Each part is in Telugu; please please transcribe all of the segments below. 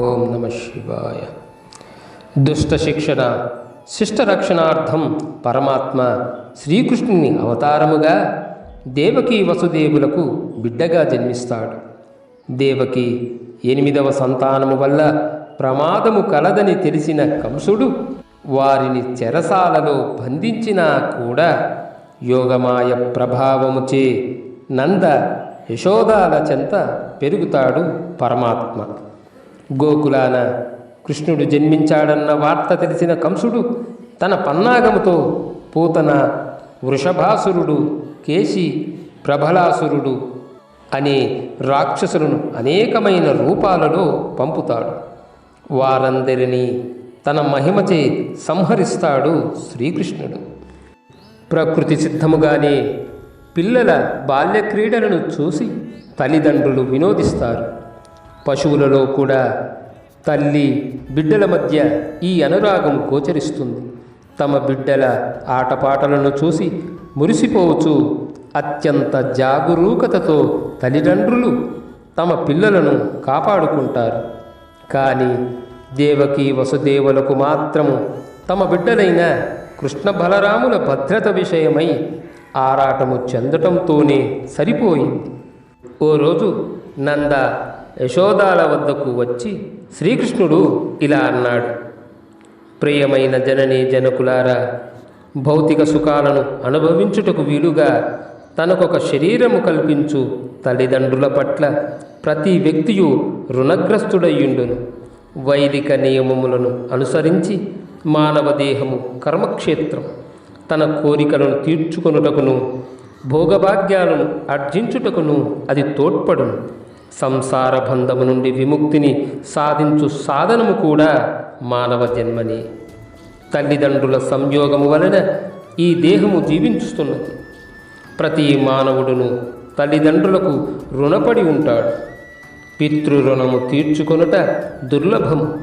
ఓం నమ శివాయ. దుష్ట శిక్షణ శిష్ట రక్షణార్థం పరమాత్మ శ్రీకృష్ణుని అవతారముగా దేవకి వసుదేవులకు బిడ్డగా జన్మిస్తాడు. దేవకి ఎనిమిదవ సంతానము వల్ల ప్రమాదము కలదని తెలిసిన కంసుడు వారిని చెరసాలలో బంధించినా కూడా యోగమాయ ప్రభావముచే నంద యశోదాల చెంత పెరుగుతాడు పరమాత్మ. గోకులాన కృష్ణుడు జన్మించాడన్న వార్త తెలిసిన కంసుడు తన పన్నాగముతో పూతన వృషభాసురుడు కేశి ప్రభలాసురుడు అనే రాక్షసులను అనేకమైన రూపాలలో పంపుతాడు. వారందరినీ తన మహిమచే సంహరిస్తాడు శ్రీకృష్ణుడు. ప్రకృతి సిద్ధముగానే పిల్లల బాల్య క్రీడలను చూసి తల్లిదండ్రులు వినోదిస్తారు. పశువులలో కూడా తల్లి బిడ్డల మధ్య ఈ అనురాగం గోచరిస్తుంది. తమ బిడ్డల ఆటపాటలను చూసి మురిసిపోవచ్చు. అత్యంత జాగరూకతతో తల్లిదండ్రులు తమ పిల్లలను కాపాడుకుంటారు. కానీ దేవకి వసుదేవులకు మాత్రము తమ బిడ్డలైన కృష్ణ బలరాముల భద్రత విషయమై ఆరాటము చెందటంతోనే సరిపోయింది. ఓ రోజు నంద యశోదాల వద్దకు వచ్చి శ్రీకృష్ణుడు ఇలా అన్నాడు ప్రియమైన జనని జనకులారా భౌతిక సుఖాలను అనుభవించుటకు వీలుగా తనకొక శరీరము కల్పించు తల్లిదండ్రుల పట్ల ప్రతి వ్యక్తియు రుణగ్రస్తుడయ్యుండును. వైదిక నియమములను అనుసరించి మానవ దేహము కర్మక్షేత్రం తన కోరికలను తీర్చుకొనుటకును భోగభాగ్యాలను ఆర్జించుటకును అది తోడ్పడును. సంసార బంధము నుండి విముక్తిని సాధించు సాధనము కూడా మానవ జన్మని. తల్లిదండ్రుల సంయోగము వలన ఈ దేహము జీవించుతున్నది ప్రతి మానవుడును తల్లిదండ్రులకు రుణపడి ఉంటాడు. పితృరుణము తీర్చుకొనుట దుర్లభము.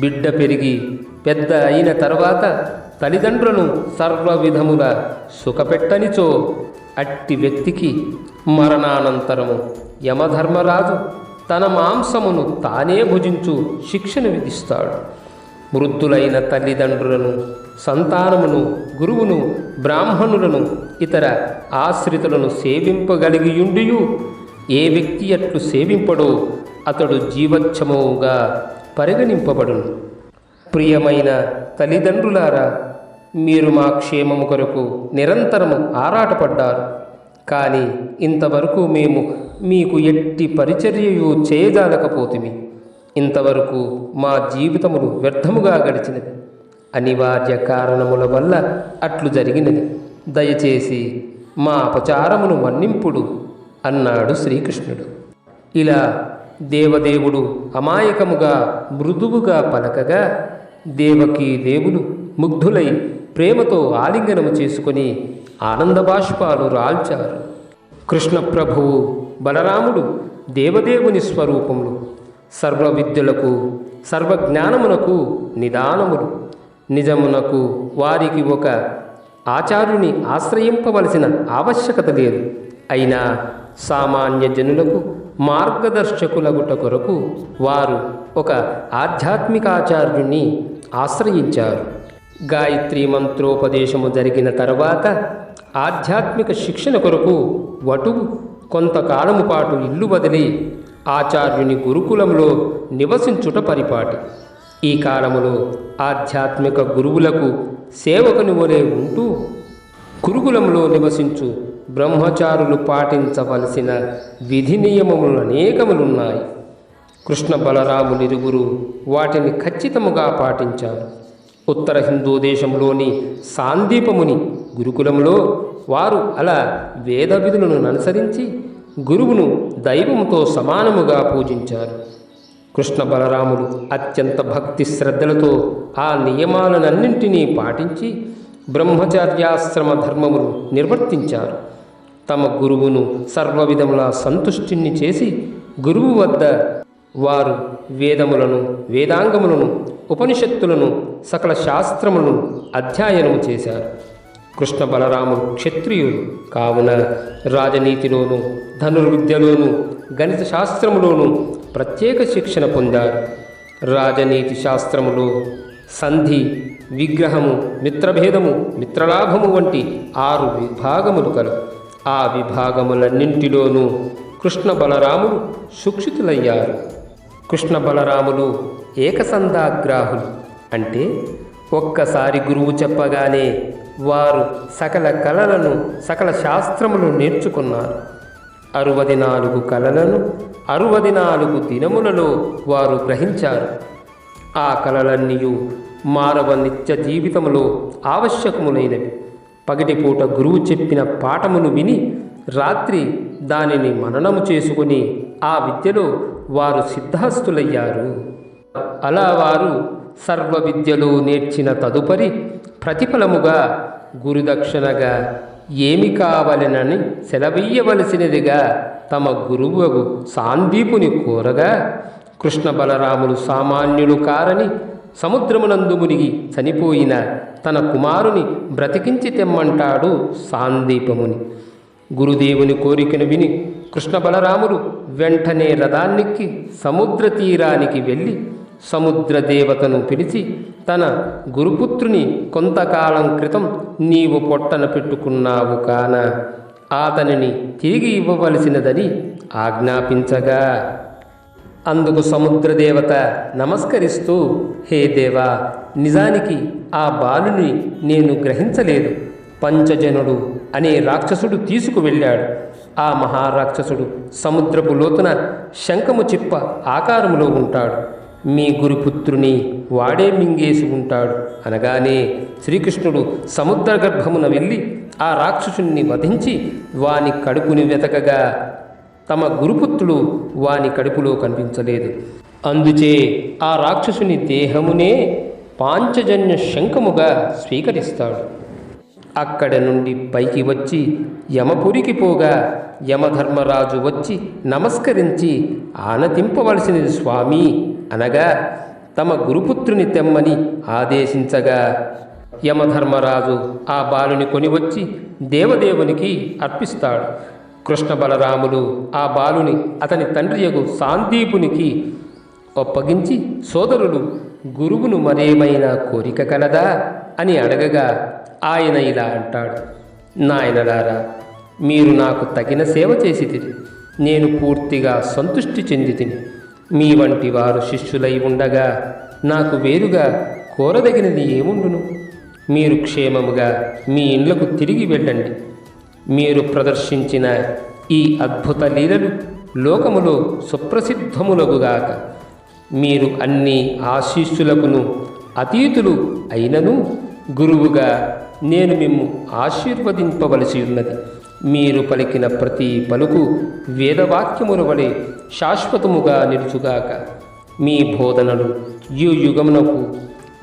బిడ్డ పెరిగి పెద్ద అయిన తర్వాత తల్లిదండ్రులను సర్వ విధముల సుఖపెట్టనిచో అట్టి వ్యక్తికి మరణానంతరము యమధర్మరాజు తన మాంసమును తానే భుజించు శిక్షను విధిస్తాడు. వృద్ధులైన తల్లిదండ్రులను సంతానమును గురువును బ్రాహ్మణులను ఇతర ఆశ్రితులను సేవింపగలిగియుండియు. ఏ వ్యక్తి అట్లు సేవింపడో అతడు జీవచ్ఛమవుగా పరిగణింపబడును. ప్రియమైన తల్లిదండ్రులారా మీరు మా క్షేమము కొరకు నిరంతరము ఆరాటపడ్డారు. కానీ ఇంతవరకు మేము మీకు ఎట్టి పరిచర్యయు చేయజాలకపోతిమి. ఇంతవరకు మా జీవితములు వ్యర్థముగా గడిచినది అనివార్య కారణముల వల్ల అట్లు జరిగినది దయచేసి మా అపచారమును మన్నింపుడు అన్నాడు శ్రీకృష్ణుడు. ఇలా దేవదేవుడు అమాయకముగా మృదువుగా పలకగా దేవకీ దేవులు ముగ్ధులై ప్రేమతో ఆలింగనము చేసుకొని ఆనందబాష్పాలు రాల్చారు. కృష్ణ ప్రభువు బలరాముడు దేవదేవుని స్వరూపములు సర్వ విద్యలకు సర్వజ్ఞానమునకు నిదానములు. నిజమునకు వారికి ఒక ఆచార్యుని ఆశ్రయింపవలసిన ఆవశ్యకత లేదు. అయినా సామాన్య జనులకు మార్గదర్శకులగుట కొరకు వారు ఒక ఆధ్యాత్మికాచార్యుని ఆశ్రయించారు. గాయత్రి మంత్రోపదేశము జరిగిన తర్వాత ఆధ్యాత్మిక శిక్షణ కొరకు వటువు కొంతకాలము పాటు ఇల్లు వదిలి ఆచార్యుని గురుకులంలో నివసించుట పరిపాటి. ఈ కాలములో ఆధ్యాత్మిక గురువులకు సేవకుని వలె ఉంటూ గురుకులంలో నివసించు బ్రహ్మచారులు పాటించవలసిన విధి నియమములు అనేకములున్నాయి. కృష్ణ బలరాములిరువురు వాటిని ఖచ్చితముగా పాటించారు. ఉత్తర హిందూ దేశంలోని సాందీపముని గురుకులంలో వారు అలా వేద విధులను అనుసరించి గురువును దైవముతో సమానముగా పూజించారు. కృష్ణ బలరాములు అత్యంత భక్తి శ్రద్ధలతో ఆ నియమాలనన్నింటినీ పాటించి బ్రహ్మచర్యాశ్రమ ధర్మమును నిర్వర్తించారు. తమ గురువును సర్వవిధముల సంతుష్టిని చేసి గురువు వద్ద వారు వేదములను వేదాంగములను ఉపనిషత్తులను సకల శాస్త్రములను అధ్యయనము చేశారు. కృష్ణ బలరాములు క్షత్రియులు కావున రాజనీతిలోను ధనుర్విద్యలోను గణిత శాస్త్రములోను ప్రత్యేక శిక్షణ పొందారు. రాజనీతి శాస్త్రములో సంధి విగ్రహము మిత్రభేదము మిత్రలాభము వంటి ఆరు విభాగములు కలవు. ఆ విభాగములన్నింటిలోనూ కృష్ణ బలరాములు సుక్షితులయ్యారు. కృష్ణ బలరాములు ఏకసంధాగ్రాహులు అంటే ఒక్కసారి గురువు చెప్పగానే వారు సకల కళలను సకల శాస్త్రములు నేర్చుకున్నారు. అరవది నాలుగు కళలను అరవది నాలుగు దినములలో వారు గ్రహించారు. ఆ కళలన్నీ మానవ నిత్య జీవితములో ఆవశ్యకములైనవి. పగటిపూట గురువు చెప్పిన పాఠమును విని రాత్రి దానిని మననము చేసుకుని ఆ విద్యలో వారు సిద్ధహస్తులయ్యారు. అలా వారు సర్వ విద్యలు నేర్చిన తదుపరి ప్రతిఫలముగా గురుదక్షిణగా ఏమి కావలెనని సెలవీయవలసినదిగా తమ గురువుకు సాందీపుని కోరగా కృష్ణ బలరాములు సామాన్యులు కారని సముద్రమునందు మునిగి చనిపోయిన తన కుమారుని బ్రతికించి తెమ్మంటాడు సాందీపముని. గురుదేవుని కోరికను విని కృష్ణ బలరాములు వెంటనే రథాన్నిక్కి సముద్ర తీరానికి వెళ్ళి సముద్ర దేవతను పిలిచి తన గురుపుత్రుని కొంతకాలం క్రితం నీవు పొట్టన పెట్టుకున్నావు కాన అతనిని తిరిగి ఇవ్వవలసినదని ఆజ్ఞాపించగా. అందుకు సముద్రదేవత నమస్కరిస్తూ హే దేవా నిజానికి ఆ బాలుని నేను గ్రహించలేదు. పంచజనుడు అనే రాక్షసుడు తీసుకువెళ్ళాడు. ఆ మహారాక్షసుడు సముద్రపు లోతున శంఖము చిప్ప ఆకారములో ఉంటాడు. మీ గురుపుత్రుని వాడే మింగేసి ఉంటాడు. అనగానే శ్రీకృష్ణుడు సముద్ర గర్భమున వెళ్ళి ఆ రాక్షసుని వధించి వాని కడుపుని వెతకగా తమ గురుపుత్రుడు వాని కడుపులో కనిపించలేదు. అందుచే ఆ రాక్షసుని దేహమునే పాంచజన్య శంఖముగా స్వీకరిస్తాడు. అక్కడ నుండి పైకి వచ్చి యమపురికి పోగా యమధర్మరాజు వచ్చి నమస్కరించి ఆనతింపవలసినది స్వామి అనగా తమ గురుపుత్రుని తెమ్మని ఆదేశించగా. యమధర్మరాజు ఆ బాలుని కొనివచ్చి దేవదేవునికి అర్పిస్తాడు. కృష్ణ బలరాములు ఆ బాలుని అతని తండ్రియగు సాందీపునికి ఒప్పగించి సోదరులు గురువును మరేమైనా కోరిక కలదా? అని అడగగా ఆయన ఇలా అంటాడు. నాయనలారా మీరు నాకు తగిన సేవ చేసి నేను పూర్తిగా సంతృష్టి చెందితిని. మీ వంటి వారు శిష్యులై ఉండగా నాకు వేరుగా కోరదగినది ఏముండును? మీరు క్షేమముగా మీ ఇండ్లకు తిరిగి వెళ్ళండి. మీరు ప్రదర్శించిన ఈ అద్భుత లీలలు లోకములో సుప్రసిద్ధములగుగాక. మీరు అన్ని ఆశీస్సులకును అతీతులు అయినను? గురువుగా నేను మిమ్ము ఆశీర్వదింపవలసి ఉన్నది. మీరు పలికిన ప్రతి పలుకు వేదవాక్యముల వలె శాశ్వతముగా నిలుచుగాక. మీ బోధనలు ఈ యుగమునకు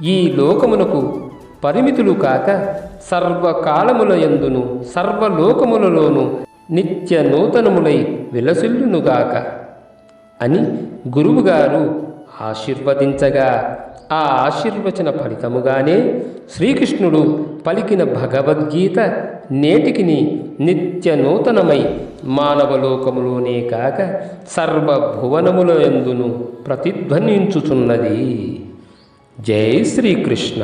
ఈ లోకమునకు పరిమితులు కాక సర్వకాలముల యందును సర్వలోకములలోనూ నిత్య నూతనములై విలసిల్లునుగాక. అని గురువుగారు ఆశీర్వదించగా ఆ ఆశీర్వచన ఫలితముగానే శ్రీకృష్ణుడు పలికిన భగవద్గీత నేటికిని నిత్య నూతనమై మానవలోకములోనే కాక సర్వభువనముల యందును ప్రతిధ్వనించుచున్నది. జై శ్రీకృష్ణ.